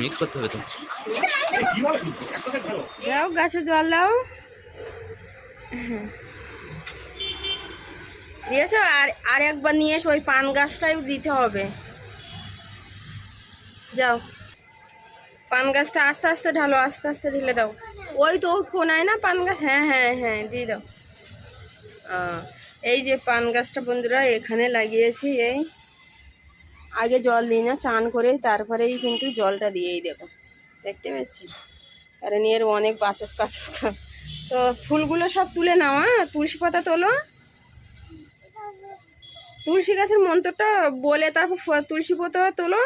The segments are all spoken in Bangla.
মিক্স করতে হবে তো। দাও গাছে জল দাও। দিয়েছ? আর আর একবার নিয়ে এসো, ওই পান গাছটাও দিতে হবে। যাও। পান গাছটা আস্তে আস্তে ঢালো, আস্তে আস্তে ঢেলে দাও। ওই তো কোনায় না পান গাছ? হ্যাঁ হ্যাঁ হ্যাঁ দিয়ে দাও। এই যে পান গাছটা বন্ধুরা, এখানে লাগিয়েছি এই। আগে জল দিই না চান করে তারপরেই কিন্তু জলটা দিয়েই দেবো। দেখতে পাচ্ছি? কারণ এর অনেক বাচক কাচক তো ফুলগুলো সব তুলে নাও হ্যাঁ তুলসী পাতা তোলো। তুলসী গাছের মন্ত্রটা বলে তারপর তুলসী পাতা তোলো।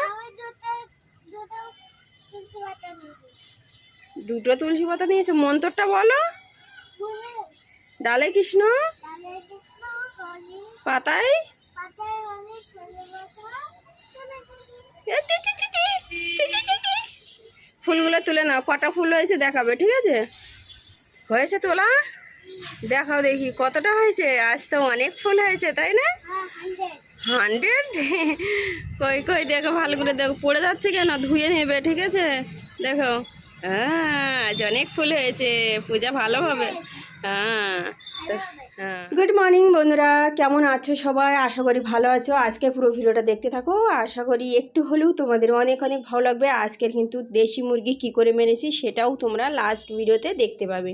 দুটো তুলসী পাতা নিয়েছো মন্ত্রটা বলো। ডালে কৃষ্ণ। পাতায়। ফুলগুলো তুলে নাও, কটা ফুল হয়েছে দেখাবে, ঠিক আছে? হয়েছে তোলা? দেখাও দেখি, কতটা হয়েছে? আজ তো অনেক ফুল হয়েছে, তাই না? হান্ড্রেড? কই কই, দেখো, ভালো করে দেখো, পড়ে যাচ্ছে কেন? ধুয়ে নেবে, ঠিক আছে? দেখো হ্যাঁ আজ অনেক ফুল হয়েছে, পূজা ভালো হবে। হ্যাঁ গুড মর্নিং বন্ধুরা। কেমন আছো সবাই? আশা করি ভালো আছো। আজকে পুরো ভিডিওটা দেখতে থাকো। আশা করি একটু হলেও তোমাদের অনেক অনেক ভালো লাগবে। আজকের কিন্তু দেশি মুরগি কি করে মেরেছি সেটাও তোমরা লাস্ট ভিডিওতে দেখতে পাবে।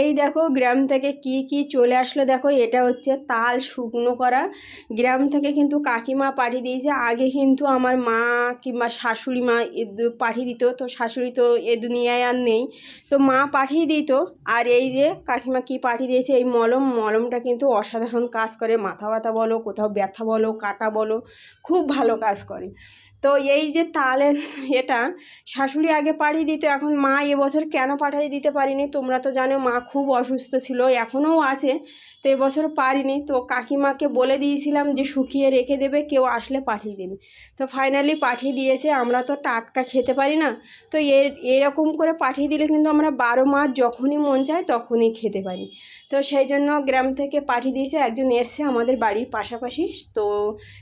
এই দেখো, গ্রাম থেকে কি কি চলে আসলো দেখো। এটা হচ্ছে তাল শুকনো করা। গ্রাম থেকে কিন্তু কাকিমা পাঠিয়ে দিয়েছে। আগে কিন্তু আমার মা কিংবা শাশুড়ি মা পাঠিয়ে দিত। তো শাশুড়ি তো এ দুনিয়ায় আর নেই। তো মা পাঠিয়ে দিত। আর এই যে কাকিমা কি পাঠিয়ে দিয়েছে? এই মলম মলমটা কিন্তু অসাধারণ কাজ করে। মাথা ব্যথা বলো, কোথাও ব্যথা বলো, কাটা বলো, খুব ভালো কাজ করে। তো এই যে তালের এটা, শাশুড়ি আগে পাঠিয়ে দিত, এখন মা এবছর কেন পাঠিয়ে দিতে পারিনি? তোমরা তো জানো মা খুব অসুস্থ ছিল, এখনও আছে। তো এবছর পারিনি। তো কাকিমাকে বলে দিয়েছিলাম যে শুকিয়ে রেখে দেবে, কেউ আসলে পাঠিয়ে দেবে। তো ফাইনালি পাঠিয়ে দিয়েছে, আমরা তো টাটকা খেতে পারি না। তো এর এরকম করে পাঠিয়ে দিলে কিন্তু আমরা বারো মাস যখনই মন চায় তখনই খেতে পারি। তো সেই জন্য গ্রাম থেকে পাঠিয়ে দিয়েছে, একজন এসছে আমাদের বাড়ির পাশাপাশি। তো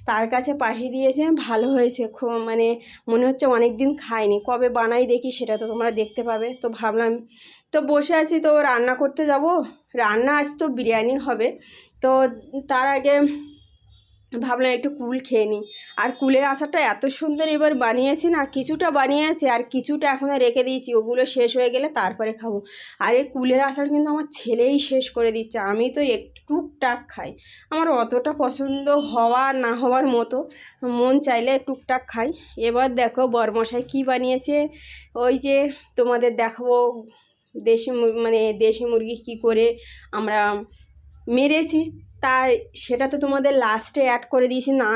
তার কাছে পাঠিয়ে দিয়েছে, ভালো হয়েছে, খুব মানে মনে হচ্ছে অনেক দিন খাইনি কবে বানাই দেখি, সেটা তো তোমরা দেখতে পাবে। তো ভাবলাম, তো বসে আছি, তো রান্না করতে যাব। রান্না আজ তো বিরিয়ানি হবে। তো তার আগে ভাবলাম একটু কুল খেয়ে নিই। আর কুলের আচারটা এত সুন্দর এবার বানিয়েছি না, কিছুটা বানিয়েছি আর কিছুটা এখনও রেখে দিয়েছি। ওগুলো শেষ হয়ে গেলে তারপরে খাব। আর এই কুলের আচার কিন্তু আমার ছেলেই শেষ করে দিচ্ছে। আমি তো একটু টুকটাক খাই। আমার অতটা পছন্দ হওয়া না হওয়ার মতো মন চাইলে টুকটাক খাই। এবার দেখো বরমশাই কী বানিয়েছে। ওই যে তোমাদের দেখাবো দেশি মানে দেশি মুরগি কী করে আমরা মেরেছি তাই সেটা তো তোমাদের লাস্টে অ্যাড করে দিয়েছি না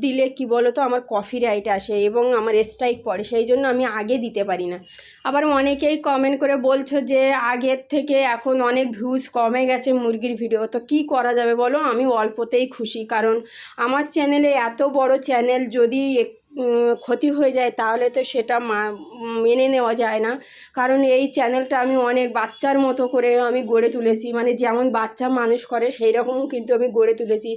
দিলে কি বলো তো আমার কফি রাইট আসে এবং আমার স্ট্রাইক পড়ে সেই জন্য আমি আগে দিতে পারি না। আবার অনেকেই কমেন্ট করে বলছো যে আগের থেকে এখন অনেক ভিউজ কমে গেছে মুরগির ভিডিও তো কি করা যাবে বলো? আমি অল্পতেই খুশি কারণ আমার চ্যানেলে এত বড় চ্যানেল যদি এক- উম, ক্ষতি হয়ে যায়, তাহলে তো সেটা মেনে নেওয়া যায় না। কারণ এই চ্যানেলটা আমি অনেক বাচ্চার মতো করে আমি গড়ে তুলেছি। মানে যেমন বাচ্চা মানুষ করে সেই রকম কিন্তু আমি গড়ে তুলেছি।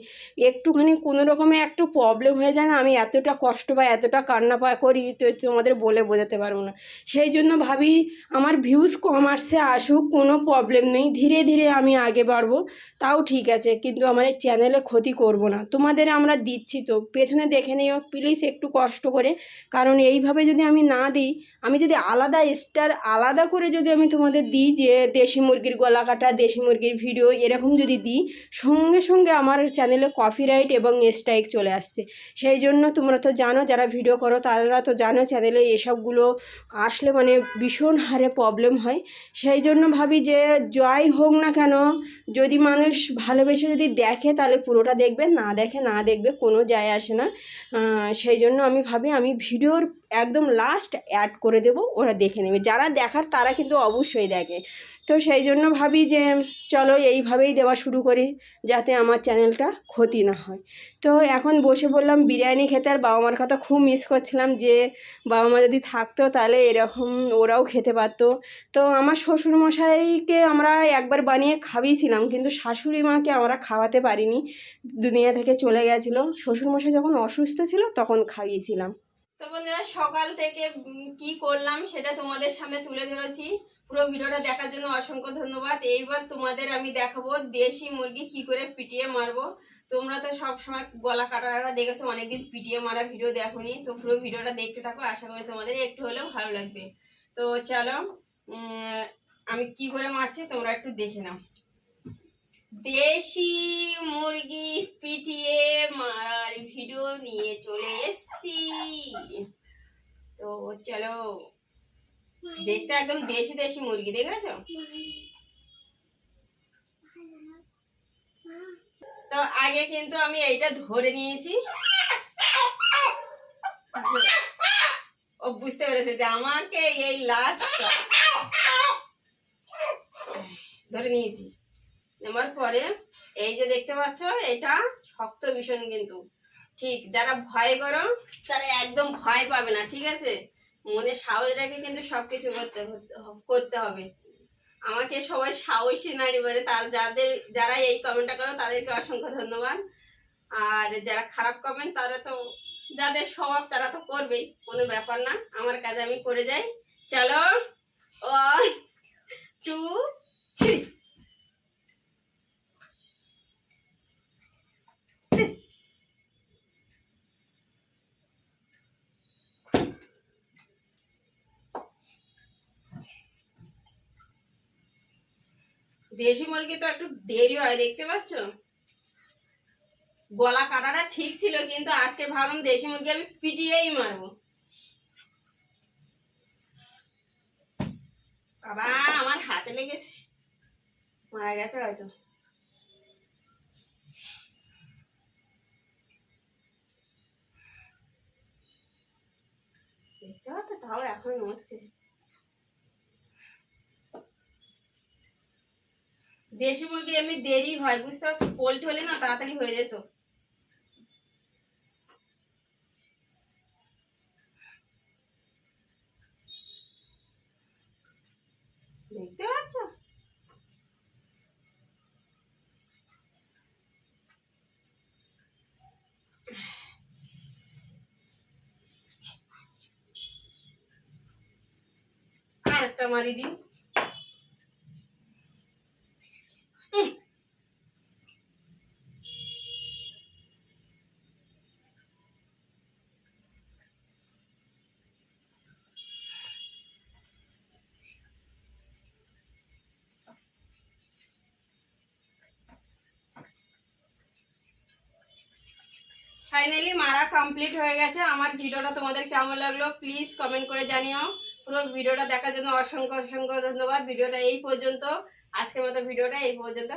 একটুখানি কোনো রকমে একটু প্রবলেম হয়ে যায় না, আমি এতটা কষ্ট বা এতটা কান্না পা করি, তো তোমাদের বলে বোঝাতে পারব না। সেই জন্য ভাবি, আমার ভিউজ কম আসছে, আসুক, কোনো প্রবলেম নেই। ধীরে ধীরে আমি আগে বাড়বো, তাও ঠিক আছে, কিন্তু আমার এই চ্যানেলে ক্ষতি করব না। তোমাদের আমরা দিচ্ছি তো, পেছনে দেখে নিও প্লিজ একটু কষ্ট করে। কারণ এইভাবে যদি আমি না দিই, আমি যদি আলাদা স্টার আলাদা করে যদি আমি তোমাদের দিই যে দেশি মুরগির গলা কাটা, দেশি মুরগির ভিডিও এরকম যদি দিই, সঙ্গে সঙ্গে আমার চ্যানেলে কপিরাইট এবং স্ট্রাইক চলে আসছে। সেই জন্য তোমরা তো জানো, যারা ভিডিও করো তারা তো জানো চ্যানেলে এসবগুলো আসলে মানে ভীষণ হারে প্রবলেম হয়। সেই জন্য ভাবি যে জয় হোক না কেন, যদি মানুষ ভালোবেসে যদি দেখে তাহলে পুরোটা দেখবে, না দেখে না দেখবে কোনো যায় আসে না। সেই জন্য আমি ভাবি আমি ভিডিওর একদম লাস্ট অ্যাড করে দেব, ওরা দেখে নেবে। যারা দেখার তারা কিন্তু অবশ্যই দেখে। তো সেই জন্য ভাবি যে, চলো এইভাবেই দেওয়া শুরু করি, যাতে আমার চ্যানেলটা ক্ষতি না হয়। তো এখন বসে বললাম বিরিয়ানি খেতে, আর বাবা মার কথা খুব মিস করছিলাম যে, বাবা মা যদি থাকতো তাহলে এরকম ওরাও খেতে পারতো। তো আমার শ্বশুরমশাইকে আমরা একবার বানিয়ে খাবিয়েছিলাম কিন্তু শাশুড়ি মাকে আমরা খাওয়াতে পারিনি। দুনিয়া থেকে চলে গেছিল। শ্বশুরমশাই যখন অসুস্থ ছিল, তখন খাইয়েছিলাম। তো বন্ধুরা, সকাল থেকে কি করলাম সেটা তোমাদের সামনে তুলে ধরেছি। পুরো ভিডিওটা দেখার জন্য অসংখ্য ধন্যবাদ। এইবার তোমাদের আমি দেখাবো দেশি মুরগি কি করে পিটিয়ে মারবো। তোমরা তো সব সময় গলা কাটাটা দেখেছ, অনেকদিন পিটিয়ে মারা ভিডিও দেখোনি। তো পুরো ভিডিওটা দেখতে থাকো, আশা করি তোমাদের একটু হলেও ভালো লাগবে। তো চলো আমি কি করে মারছি তোমরা একটু দেখে নাও। দেশি মুরগি পিটিয়ে মারার ভিডিও নিয়ে চলে এসছি। তো চলো, দেখতে একদম দেশি দেশি মুরগি, দেখেছ? তো আগে কিন্তু আমি এইটা ধরে নিয়েছি। ও বুঝতে পেরেছে যে আমাকে এই লাস্ট ধরে নিয়েছি। নেওয়ার পরে এই যে দেখতে পাচ্ছ, এটা শক্ত ভীষণ কিন্তু। ঠিক, যারা ভয় করো, তারা একদম ভয় পাবে না, ঠিক আছে? মনে সাহস রেখে কিন্তু সবকিছু করতে করতে হবে। আমাকে সবাই সাহসী নারী বলে, তার যাদের, যারা এই কমেন্টটা করো, তাদেরকে অসংখ্য ধন্যবাদ। আর যারা খারাপ কমেন্ট তারা তো, যাদের স্বভাব, তারা তো করবেই, কোনো ব্যাপার না, আমার কাজ আমি করে যাই। চলো ওয়ান টু থ্রি দেশি মুরগি তো একটু দেরি হয়, দেখতে পাচ্ছ? গলা কাটাটা ঠিক ছিল, কিন্তু আজকে ভাবলাম দেশি মুরগি আমি পিটিয়েই মারবো। বাবা, আমার হাতে লেগেছে। মারা গেছে হয়তো। দেখতে পাচ্ছ? তাও এখন মরছে। দেশি মুরগি এমনি দেরি হয়, বুঝতে পারছ? পোল্ট্রি হলে না তাড়াতাড়ি হয়ে যেত। দেখতে পাচ্ছ? আর একটা মারি দিন ফাইনালি মারা কমপ্লিট হয়ে গেছে। আমার ভিডিওটা তোমাদের কেমন লাগল প্লিজ কমেন্ট করে জানিও। পুরো ভিডিওটা দেখার জন্য অসংখ্য অসংখ্য ধন্যবাদ। ভিডিওটা এই পর্যন্ত। আজকের মতো ভিডিওটা এই পর্যন্ত।